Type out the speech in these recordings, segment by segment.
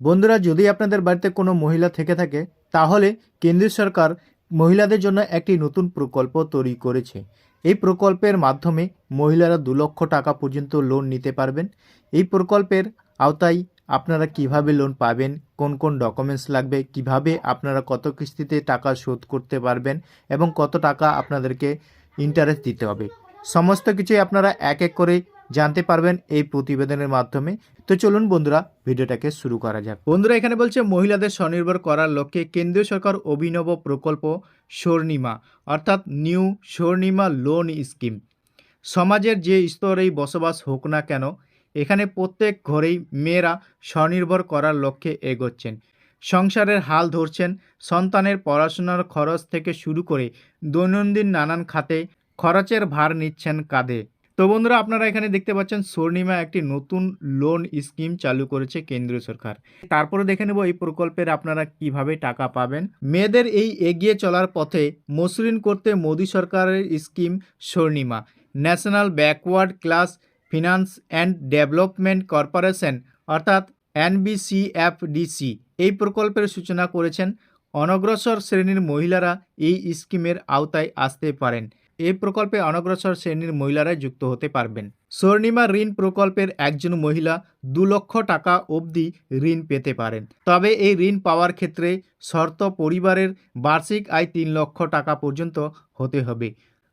বন্ধুরা, যদি আপনাদের বাড়িতে কোনো মহিলা থেকে থাকে, তাহলে কেন্দ্রীয় সরকার মহিলাদের জন্য একটি নতুন প্রকল্প তৈরি করেছে। এই প্রকল্পের মাধ্যমে মহিলারা দু লক্ষ টাকা পর্যন্ত লোন নিতে পারবেন। এই প্রকল্পের আওতায় আপনারা কীভাবে লোন পাবেন, কোন কোন ডকুমেন্টস লাগবে, কীভাবে আপনারা কত কিস্তিতে টাকা শোধ করতে পারবেন এবং কত টাকা আপনাদেরকে ইন্টারেস্ট দিতে হবে। সমস্ত কিছুই আপনারা এক এক করে জানতে পারবেন এই প্রতিবেদনের মাধ্যমে। তো চলুন বন্ধুরা, ভিডিওটাকে শুরু করা যাক। বন্ধুরা, এখানে বলছে, মহিলাদের স্বনির্ভর করার লক্ষ্যে কেন্দ্রীয় সরকার অভিনব প্রকল্প স্বর্ণিমা, অর্থাৎ নিউ স্বর্ণিমা লোন স্কিম। সমাজের যে স্তরেই বসবাস হোক না কেন, এখানে প্রত্যেক ঘরেই মেয়েরা স্বনির্ভর করার লক্ষ্যে এগোচ্ছেন। সংসারের হাল ধরছেন, সন্তানের পড়াশোনার খরচ থেকে শুরু করে দৈনন্দিন নানান খাতে খরচের ভার নিচ্ছেন কাঁধে। তো বন্ধুরা, আপনারা এখানে দেখতে পাচ্ছেন স্বর্ণিমা একটি নতুন লোন স্কিম চালু করেছে কেন্দ্রীয় সরকার। তারপরে দেখে নেব এই প্রকল্পের আপনারা কীভাবে টাকা পাবেন। মেয়েদের এই এগিয়ে চলার পথে মসৃণ করতে মোদী সরকারের scheme Swarnima national backward class finance and development corporation অর্থাৎ এনবিসিএফডিসি এই প্রকল্পের সূচনা করেছেন অনগ্রসর শ্রেণির মহিলারা এই স্কিমের আওতায় আসতে পারেন। এই প্রকল্পে অনগ্রসর শ্রেণির মহিলারাই যুক্ত হতে পারবেন। স্বর্ণিমা ঋণ প্রকল্পের একজন মহিলা দু লক্ষ টাকা অবধি ঋণ পেতে পারেন। তবে এই ঋণ পাওয়ার ক্ষেত্রে শর্ত পরিবারের বার্ষিক আয় তিন লক্ষ টাকা পর্যন্ত হতে হবে।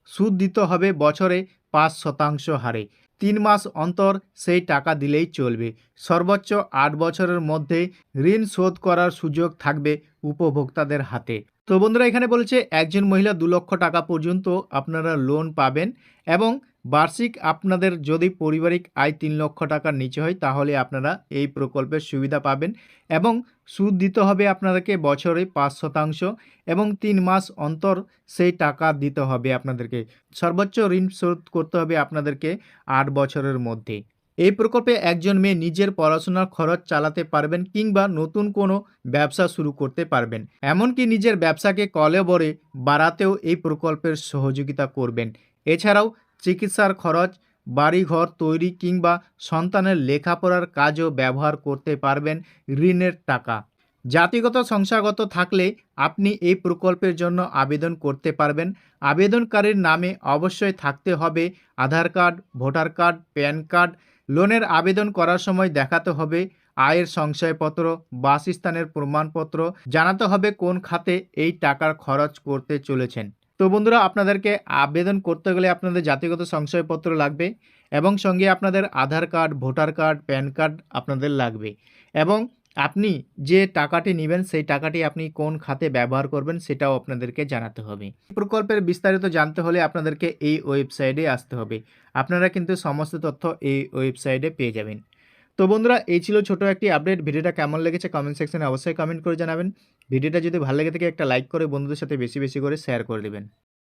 সুদ দিতে হবে বছরে পাঁচ শতাংশ হারে। তিন মাস অন্তর সেই টাকা দিলেই চলবে। সর্বোচ্চ আট বছরের মধ্যে ঋণ শোধ করার সুযোগ থাকবে উপভোক্তাদের হাতে। তো বন্ধুরা, এখানে বলেছে একজন মহিলা দু লক্ষ টাকা পর্যন্ত আপনারা লোন পাবেন এবং বার্ষিক আপনাদের যদি পারিবারিক আয় তিন লক্ষ টাকার নিচে হয়, তাহলে আপনারা এই প্রকল্পের সুবিধা পাবেন এবং সুদ দিতে হবে আপনাদেরকে বছরে পাঁচ শতাংশ এবং তিন মাস অন্তর সেই টাকা দিতে হবে আপনাদেরকে। সর্বোচ্চ ঋণ শোধ করতে হবে আপনাদেরকে আট বছরের মধ্যে। এই প্রকল্পে একজন মেয়ে নিজের পড়াশোনার খরচ চালাতে পারবেন কিংবা নতুন কোনো ব্যবসা শুরু করতে পারবেন। এমনকি নিজের ব্যবসাকে কলে বরে বাড়াতেও এই প্রকল্পের সহযোগিতা করবেন। এছাড়াও চিকিৎসার খরচ, বাড়িঘর তৈরি কিংবা সন্তানের লেখাপড়ার কাজও ব্যবহার করতে পারবেন ঋণের টাকা। জাতিগত সংসারগত থাকলে আপনি এই প্রকল্পের জন্য আবেদন করতে পারবেন। আবেদনকারীর নামে অবশ্যই থাকতে হবে Aadhaar card, voter card, PAN card লোনের আবেদন করার সময় দেখাতে হবে আয়ের সংশয়পত্র, বাসস্থানের প্রমাণপত্র, জানাতে হবে কোন খাতে এই টাকার খরচ করতে চলেছেন। তো বন্ধুরা, আপনাদেরকে আবেদন করতে গেলে আপনাদের জাতিগত সংশয়পত্র লাগবে এবং সঙ্গে আপনাদের Aadhaar card, voter card, PAN card আপনাদের লাগবে। এবং আপনি যে টাকাটি নেবেন, সেই টাকাটি আপনি কোন খাতে ব্যবহার করবেন, সেটাও আপনাদেরকে জানাতে হবে। প্রকল্পের বিস্তারিত জানতে হলে আপনাদেরকে এই ওয়েবসাইটে আসতে হবে। আপনারা কিন্তু সমস্ত তথ্য এই ওয়েবসাইটে পেয়ে যাবেন। তো বন্ধুরা, এই ছিল ছোট একটি আপডেট। ভিডিওটা কেমন লেগেছে কমেন্ট সেকশনে অবশ্যই কমেন্ট করে জানাবেন। ভিডিওটা যদি ভালো লেগে থাকে, একটা লাইক করে বন্ধুদের সাথে বেশি বেশি করে শেয়ার করে দেবেন।